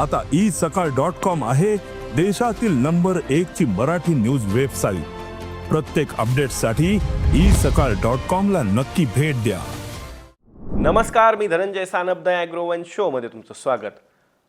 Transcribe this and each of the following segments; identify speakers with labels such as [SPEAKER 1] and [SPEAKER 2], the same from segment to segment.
[SPEAKER 1] आता ई सकाळ dot com आहे देशातील नंबर एक ची मराठी न्यूज वेबसाईट. प्रत्येक अपडेटसाठी ई सकाळ डॉट कॉम ला नक्की भेट द्या.
[SPEAKER 2] नमस्कार मी धनंजय सानप द ॲग्रोवन शोमध्ये तुमचं स्वागत.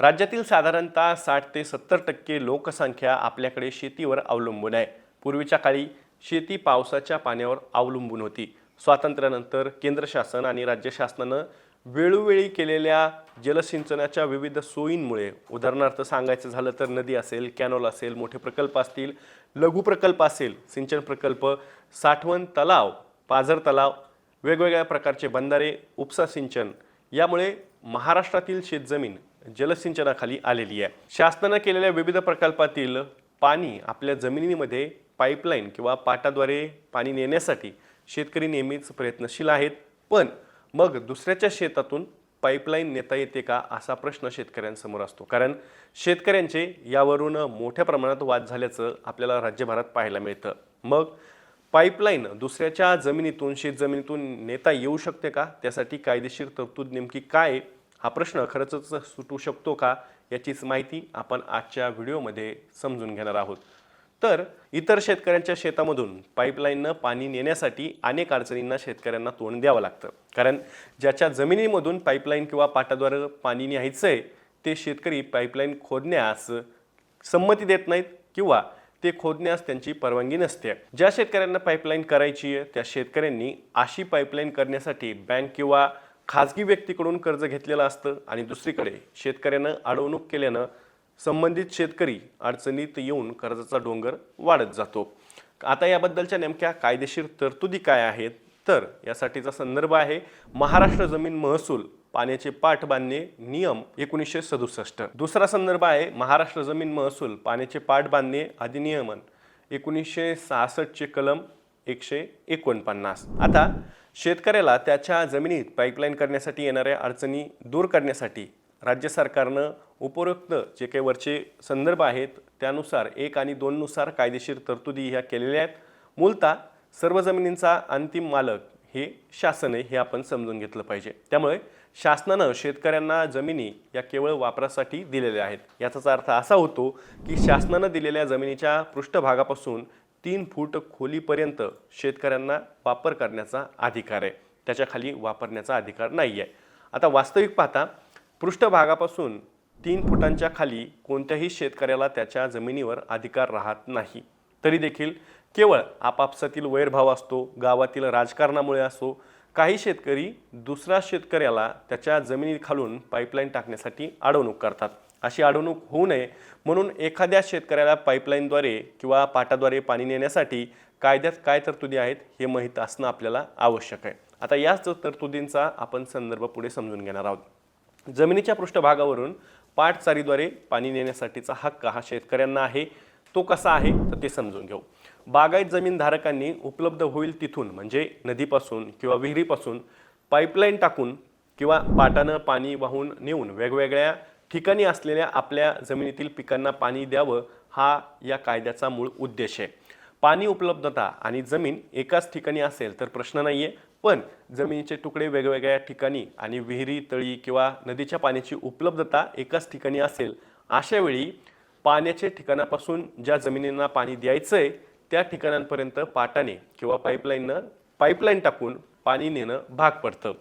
[SPEAKER 2] राज्यातील साधारणतः साठ ते सत्तर टक्के लोकसंख्या आपल्याकडे शेतीवर अवलंबून आहे. पूर्वीच्या काळी शेती पावसाच्या पाण्यावर अवलंबून होती. स्वातंत्र्यानंतर केंद्र शासन आणि राज्य शासनानं वेळोवेळी केलेल्या जलसिंचनाच्या विविध सोयींमुळे उदाहरणार्थ सांगायचं झालं तर नदी असेल कॅनॉल असेल मोठे प्रकल्प असतील लघु प्रकल्प असेल सिंचन प्रकल्प साठवण तलाव पाझर तलाव वेगवेगळ्या प्रकारचे बंधारे उपसा सिंचन यामुळे महाराष्ट्रातील शेतजमीन जलसिंचनाखाली आलेली आहे. शासनानं केलेल्या विविध प्रकल्पातील पाणी आपल्या जमिनीमध्ये पाईपलाईन किंवा पाटाद्वारे पाणी नेण्यासाठी शेतकरी नेहमीच प्रयत्नशील आहेत. पण मग दुसऱ्याच्या शेतातून पाईपलाईन नेता येते का असा प्रश्न शेतकऱ्यांसमोर असतो. कारण शेतकऱ्यांचे यावरून मोठ्या प्रमाणात वाद झाल्याचं आपल्याला राज्यभरात पाहायला मिळतं. मग पाईपलाईन दुसऱ्याच्या जमिनीतून शेतजमिनीतून नेता येऊ शकते का? त्यासाठी कायदेशीर तरतूद नेमकी काय हा प्रश्न खरंच सुटू शकतो का? याचीच माहिती आपण आजच्या व्हिडिओमध्ये समजून घेणार आहोत. तर इतर शेतकऱ्यांच्या शेतामधून पाईपलाईननं पाणी नेण्यासाठी अनेक अडचणींना शेतकऱ्यांना तोंड द्यावं लागतं. कारण ज्याच्या जमिनीमधून पाईपलाईन किंवा पाटाद्वारे पाणी न्यायचं आहे ते शेतकरी पाईपलाईन खोदण्यास संमती देत नाहीत किंवा ते खोदण्यास त्यांची परवानगी नसते. ज्या शेतकऱ्यांना पाईपलाईन करायची आहे त्या शेतकऱ्यांनी अशी पाईपलाईन करण्यासाठी बँक किंवा खाजगी व्यक्तीकडून कर्ज घेतलेलं असतं आणि दुसरीकडे शेतकऱ्यानं अडवणूक केल्यानं संबंधित शेतकरी अडचणीत येऊन कर्जाचा डोंगर वाढत जातो. आता याबद्दलच्या नेमक्या कायदेशीर तरतुदी काय आहेत? तर यासाठीचा संदर्भ आहे महाराष्ट्र जमीन महसूल पाण्याचे पाठ बांधणे नियम एकोणीसशे सदुसष्ट. दुसरा संदर्भ आहे महाराष्ट्र जमीन महसूल पाण्याचे पाठ बांधणे अधिनियमन एकोणीसशे सहासष्टचे कलम एकशे एकोणपन्नास. आता शेतकऱ्याला त्याच्या जमिनीत पाईपलाईन करण्यासाठी येणाऱ्या अडचणी दूर करण्यासाठी राज्य सरकारनं उपरोक्त जे काही वरचे संदर्भ आहेत त्यानुसार एक आणि दोननुसार कायदेशीर तरतुदी ह्या केलेल्या आहेत. मूलतः सर्व जमिनींचा अंतिम मालक हे शासन आहे हे आपण समजून घेतलं पाहिजे. त्यामुळे शासनानं शेतकऱ्यांना जमिनी या केवळ वापरासाठी दिलेल्या आहेत. याचाच अर्थ असा होतो की शासनानं दिलेल्या जमिनीच्या पृष्ठभागापासून तीन फूट खोलीपर्यंत शेतकऱ्यांना वापर करण्याचा अधिकार आहे. त्याच्याखाली वापरण्याचा अधिकार नाही आहे आता वास्तविक पाहता पृष्ठभागापासून तीन फुटांच्या खाली कोणत्याही शेतकऱ्याला त्याच्या जमिनीवर अधिकार राहत नाही. तरी देखील केवळ आपापसातील वैरभाव असतो गावातील राजकारणामुळे असो काही शेतकरी दुसऱ्या शेतकऱ्याला त्याच्या जमिनीखालून पाईपलाईन टाकण्यासाठी अडवणूक करतात. अशी अडवणूक होऊ नये म्हणून एखाद्या शेतकऱ्याला पाईपलाईनद्वारे किंवा पाटाद्वारे पाणी नेण्यासाठी कायद्यात काय तरतुदी आहेत हे माहीत असणं आपल्याला आवश्यक आहे. आता याच तरतुदींचा आपण संदर्भ पुढे समजून घेणार आहोत. जमिनीच्या पृष्ठभागावरून पाटचारीद्वारे पाणी नेण्यासाठीचा हक्क हा शेतकऱ्यांना आहे. तो कसा आहे तर ते समजून घेऊ. बागायत जमीनधारकांनी उपलब्ध होईल तिथून म्हणजे नदीपासून किंवा विहिरीपासून पाईपलाईन टाकून किंवा पाटानं पाणी वाहून नेऊन वेगवेगळ्या ठिकाणी असलेल्या आपल्या जमिनीतील पिकांना पाणी द्यावं हा या कायद्याचा मूळ उद्देश आहे. पाणी उपलब्धता आणि जमीन एकाच ठिकाणी असेल तर प्रश्न नाही आहे पण जमिनीचे तुकडे वेगवेगळ्या ठिकाणी आणि विहिरी तळी किंवा नदीच्या पाण्याची उपलब्धता एकाच ठिकाणी असेल अशा वेळी पाण्याच्या ठिकाणापासून ज्या जमिनींना पाणी द्यायचं आहे त्या ठिकाणांपर्यंत पाटाने किंवा पाईपलाईननं पाईपलाईन टाकून पाणी नेणं भाग पडतं.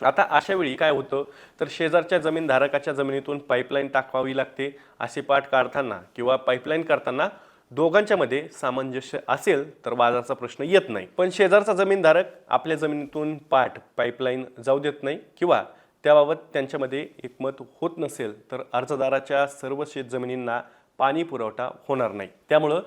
[SPEAKER 2] आता अशा वेळी काय होतं? तर शेजारच्या जमीनधारकाच्या जमिनीतून पाईपलाईन टाकावी लागते असे पाठ काढताना किंवा पाईपलाईन करताना दोघांच्या मध्ये सामंजस्य असेल तर वादाचा प्रश्न येत नाही. पण शेजारचा जमीनधारक आपल्या जमिनीतून पाठ पाईपलाईन जाऊ देत नाही किंवा त्याबाबत त्यांच्यामध्ये एकमत होत नसेल तर अर्जदाराच्या सर्व शेत जमिनींना पाणी पुरवठा होणार नाही. त्यामुळं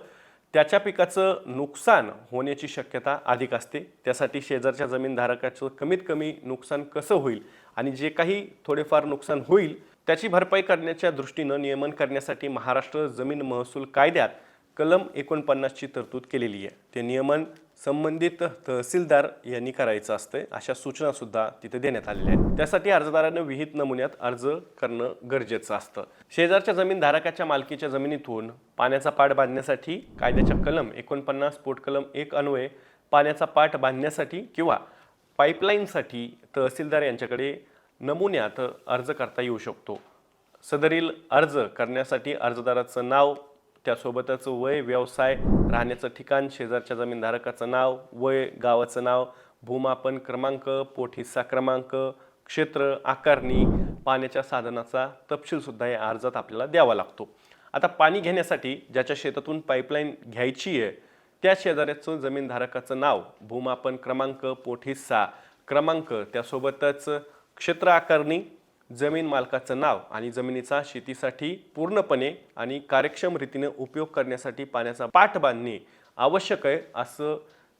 [SPEAKER 2] त्याच्या पिकाचं नुकसान होण्याची शक्यता अधिक असते. त्यासाठी शेजारच्या जमीनधारकाचं कमीत कमी नुकसान कसं होईल आणि जे काही थोडेफार नुकसान होईल त्याची भरपाई करण्याच्या दृष्टीनं नियमन करण्यासाठी महाराष्ट्र जमीन महसूल कायद्यात कलम एकोणपन्नासची तरतूद केलेली आहे. ते नियमन संबंधित तहसीलदार यांनी करायचं असतं अशा सूचनासुद्धा तिथे देण्यात आलेल्या आहेत. त्यासाठी अर्जदारानं विहित नमुन्यात अर्ज करणं गरजेचं असतं. शेजारच्या जमीनधारकाच्या मालकीच्या जमिनीतून पाण्याचा पाठ बांधण्यासाठी कायद्याच्या कलम एकोणपन्नास पोट कलम एक अन्वये पाण्याचा पाठ बांधण्यासाठी किंवा पाईपलाईनसाठी तहसीलदार यांच्याकडे नमुन्यात अर्ज करता येऊ शकतो. सदरील अर्ज करण्यासाठी अर्जदाराचं नाव त्यासोबतच वय व्यवसाय राहण्याचं ठिकाण शेजारच्या जमीनधारकाचं नाव वय गावाचं नाव भूमापन क्रमांक पोटहिस्सा क्रमांक क्षेत्र आकारणी पाण्याच्या साधनाचा तपशीलसुद्धा या अर्जात आपल्याला द्यावा लागतो. आता पाणी घेण्यासाठी ज्याच्या शेतातून पाईपलाईन घ्यायची आहे त्या शेजाऱ्याचं जमीनधारकाचं नाव भूमापन क्रमांक पोटहिस्सा क्रमांक त्यासोबतच क्षेत्र आकारणी जमीन मालकाचं नाव आणि जमिनीचा शेतीसाठी पूर्णपणे आणि कार्यक्षम रीतीने उपयोग करण्यासाठी पाण्याचा पाठ बांधणे आवश्यक आहे असं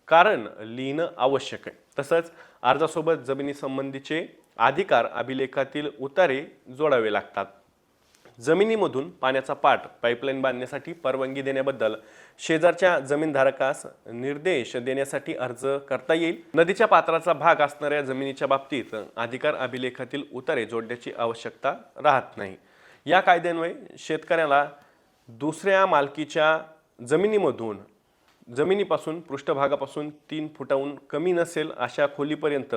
[SPEAKER 2] कारण लिहिणं आवश्यक आहे. तसंच अर्जासोबत जमिनीसंबंधीचे अधिकार अभिलेखातील उतारे जोडावे लागतात. जमिनीमधून पाण्याचा पाठ पाईपलाईन बांधण्यासाठी परवानगी देण्याबद्दल शेजारच्या जमीनधारकास निर्देश देण्यासाठी अर्ज करता येईल. नदीच्या पात्राचा भाग असणाऱ्या जमिनीच्या बाबतीत अधिकार अभिलेखातील उतारे जोडण्याची आवश्यकता राहत नाही. या कायद्यान्वये शेतकऱ्याला दुसऱ्या मालकीच्या जमिनीमधून जमिनीपासून पृष्ठभागापासून तीन फुटाहून कमी नसेल अशा खोलीपर्यंत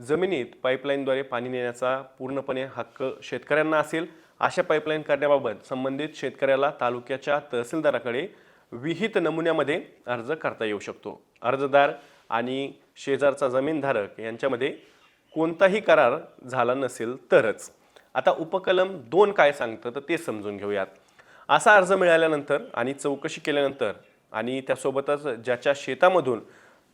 [SPEAKER 2] जमिनीत पाईपलाईनद्वारे पाणी नेण्याचा पूर्णपणे हक्क शेतकऱ्यांना असेल. अशा पाईपलाईन करण्याबाबत संबंधित शेतकऱ्याला तालुक्याच्या तहसीलदाराकडे विहित नमुन्यामध्ये अर्ज करता येऊ शकतो. अर्जदार आणि शेजारचा जमीनधारक यांच्यामध्ये कोणताही करार झाला नसेल तरच. आता उपकलम दोन काय सांगतं तर ते समजून घेऊयात. असा अर्ज मिळाल्यानंतर आणि चौकशी केल्यानंतर आणि त्यासोबतच ज्याच्या शेतामधून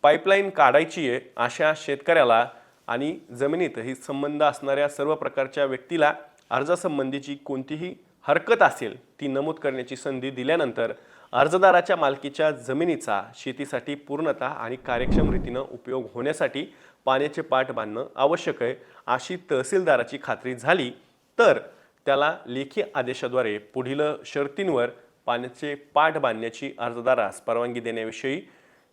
[SPEAKER 2] पाईपलाईन काढायची आहे अशा शेतकऱ्याला आणि जमिनीत ही संबंध असणाऱ्या सर्व प्रकारच्या व्यक्तीला अर्जासंबंधीची कोणतीही हरकत असेल ती नमूद करण्याची संधी दिल्यानंतर अर्जदाराच्या मालकीच्या जमिनीचा शेतीसाठी पूर्णतः आणि कार्यक्षम रीतीनं उपयोग होण्यासाठी पाण्याचे पाठ बांधणं आवश्यक आहे. अशी तहसीलदाराची खात्री झाली तर त्याला लेखी आदेशाद्वारे पुढील शर्तींवर पाण्याचे पाठ बांधण्याची अर्जदारास परवानगी देण्याविषयी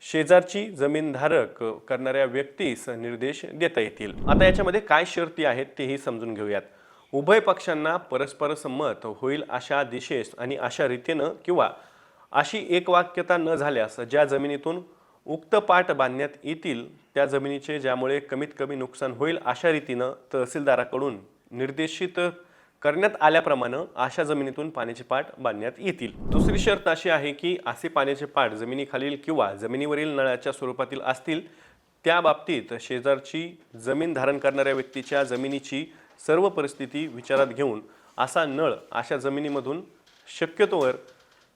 [SPEAKER 2] शेजारची जमीनधारक करणाऱ्या व्यक्तीस निर्देश देता येतील. आता याच्यामध्ये काय शर्ती आहेत तेही समजून घेऊयात. उभय पक्षांना परस्पर संमत होईल अशा दिशेस आणि अशा रीतीनं किंवा अशी एकवाक्यता न झाल्यास ज्या जमिनीतून उक्त पाठ बांधण्यात येतील त्या जमिनीचे ज्यामुळे कमीत कमी नुकसान होईल अशा रीतीनं तहसीलदाराकडून निर्देशित करण्यात आल्याप्रमाणे अशा जमिनीतून पाण्याचे पाठ बांधण्यात येतील. दुसरी शर्त अशी आहे की असे पाण्याचे पाठ जमिनीखालील किंवा जमिनीवरील नळाच्या स्वरूपातील असतील त्या बाबतीत शेजारची जमीन धारण करणाऱ्या व्यक्तीच्या जमिनीची सर्व परिस्थिती विचारात घेऊन असा नळ अशा जमिनीमधून शक्यतोवर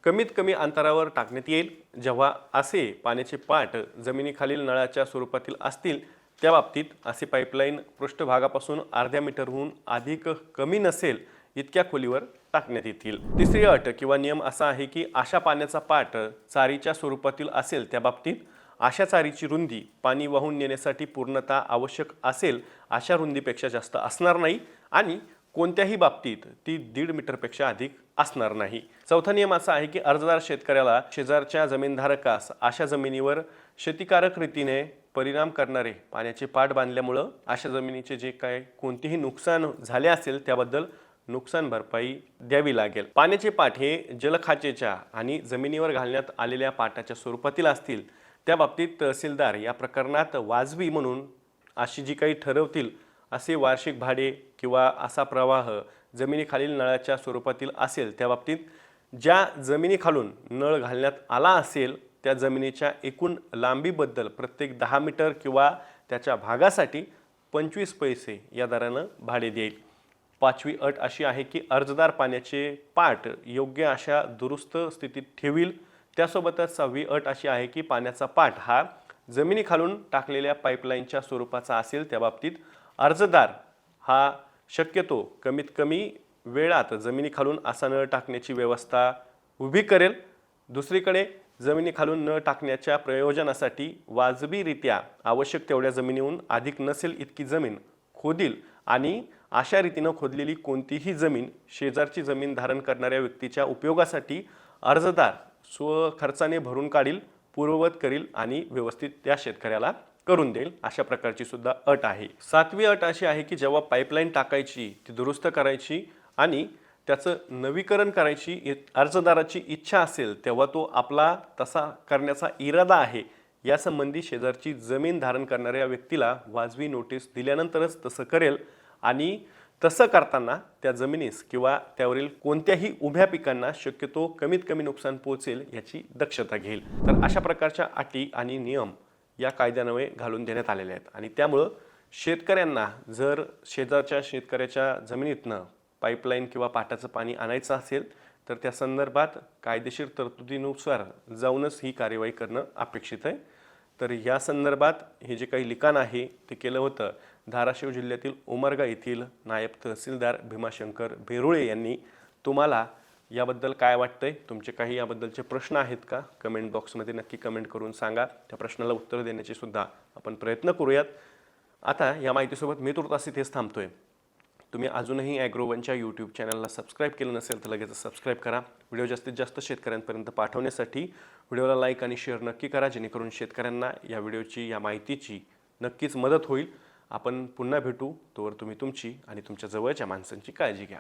[SPEAKER 2] कमीत कमी अंतरावर टाकण्यात येईल. जेव्हा असे पाण्याचे पाट जमिनीखालील नळाच्या स्वरूपातील असतील त्या बाबतीत असे पाईपलाईन पृष्ठभागापासून अर्ध्या मीटरहून अधिक कमी नसेल इतक्या खोलीवर टाकण्यात येतील. तिसरी अट किंवा नियम असा आहे की अशा पाण्याचा पाट चारीच्या स्वरूपातील असेल त्या बाबतीत अशा चारीची रुंदी पाणी वाहून नेण्यासाठी पूर्णतः आवश्यक असेल अशा रुंदीपेक्षा जास्त असणार नाही आणि कोणत्याही बाबतीत ती दीड मीटरपेक्षा अधिक असणार नाही. चौथा नियम असा आहे की अर्जदार शेतकऱ्याला शेजारच्या जमीनधारकास अशा जमिनीवर शेतीकारक रीतीने परिणाम करणारे पाण्याचे पाठ बांधल्यामुळं अशा जमिनीचे जे काय कोणतेही नुकसान झाले असेल त्याबद्दल नुकसान भरपाई द्यावी लागेल. पाण्याचे पाठ हे जलखाचेच्या आणि जमिनीवर घालण्यात आलेल्या पाटाच्या स्वरूपातील असतील. त्या बाबतीत तहसीलदार या प्रकरणात वाजवी म्हणून अशी जी काही ठरवतील असे वार्षिक भाडे किंवा असा प्रवाह जमिनीखालील नळाच्या स्वरूपातील असेल त्या बाबतीत ज्या जमिनीखालून नळ घालण्यात आला असेल त्या जमिनीच्या एकूण लांबीबद्दल प्रत्येक दहा मीटर किंवा त्याच्या भागासाठी पंचवीस पैसे या दरानं भाडे देईल. पाचवी अट अशी आहे की अर्जदार पाण्याचे पाठ योग्य अशा दुरुस्त स्थितीत ठेवील. त्यासोबतच सहावी अट अशी आहे की पाण्याचा पाठ हा जमिनीखालून टाकलेल्या पाईपलाईनच्या स्वरूपाचा असेल त्या बाबतीत. अर्जदार हा शक्यतो कमीत कमी वेळात जमिनीखालून असा नळ टाकण्याची व्यवस्था उभी करेल. दुसरीकडे जमिनीखालून नळ टाकण्याच्या प्रयोजनासाठी वाजबीरित्या आवश्यक तेवढ्या जमिनीहून अधिक नसेल इतकी जमीन खोदील आणि अशा रीतीनं खोदलेली कोणतीही जमीन शेजारची जमीन धारण करणाऱ्या व्यक्तीच्या उपयोगासाठी अर्जदार स्वखर्चाने भरून काढील पूर्ववत करील आणि व्यवस्थित त्या शेतकऱ्याला करून देईल अशा प्रकारची सुद्धा अट आहे. सातवी अट अशी आहे की जेव्हा पाईपलाईन टाकायची ती दुरुस्त करायची आणि त्याचं नवीकरण करायची इ- अर्जदाराची इच्छा असेल तेव्हा तो आपला तसा करण्याचा इरादा आहे. यासंबंधी शेजारची जमीन धारण करणाऱ्या व्यक्तीला वाजवी नोटीस दिल्यानंतरच तसं करेल आणि तसं करताना त्या जमिनीस किंवा त्यावरील कोणत्याही उभ्या पिकांना शक्यतो कमीत कमी नुकसान पोहोचेल याची दक्षता घेईल. तर अशा प्रकारच्या अटी आणि नियम या कायद्यान्वये घालून देण्यात आलेले आहेत. आणि त्यामुळं शेतकऱ्यांना जर शेजारच्या शेतकऱ्याच्या जमिनीतनं पाईपलाईन किंवा पाटाचं पाणी आणायचं असेल तर त्या संदर्भात कायदेशीर तरतुदीनुसार जाऊनच ही कार्यवाही करणं अपेक्षित आहे. तर या संदर्भात हे जे काही लिखाण आहे ते केलं होतं. धाराशिव जिल्ह्यातील उमरगा येथील नायब तहसीलदार भीमाशंकर भेरुळे यांनी तुम्हाला याबद्दल काय वाटतंय? तुमचे काही याबद्दलचे प्रश्न आहेत का? कमेंट बॉक्समध्ये नक्की कमेंट करून सांगा. त्या प्रश्नाला उत्तर देण्याची सुद्धा आपण प्रयत्न करूयात. आता या माहितीसोबत मी तुर्तास इथेच थांबतोय. तुम्ही अजूनही ॲग्रोवनच्या यूट्यूब चॅनलला सबस्क्राईब केलं नसेल तर लगेच सबस्क्राईब करा. व्हिडिओ जास्तीत जास्त शेतकऱ्यांपर्यंत पाठवण्यासाठी व्हिडिओला लाईक आणि शेअर नक्की करा जेणेकरून शेतकऱ्यांना या व्हिडिओची या माहितीची नक्कीच मदत होईल. आपण पुन्हा भेटू तोवर तुम्ही तुमची आणि तुमच्या जवळच्या माणसांची काळजी घ्या.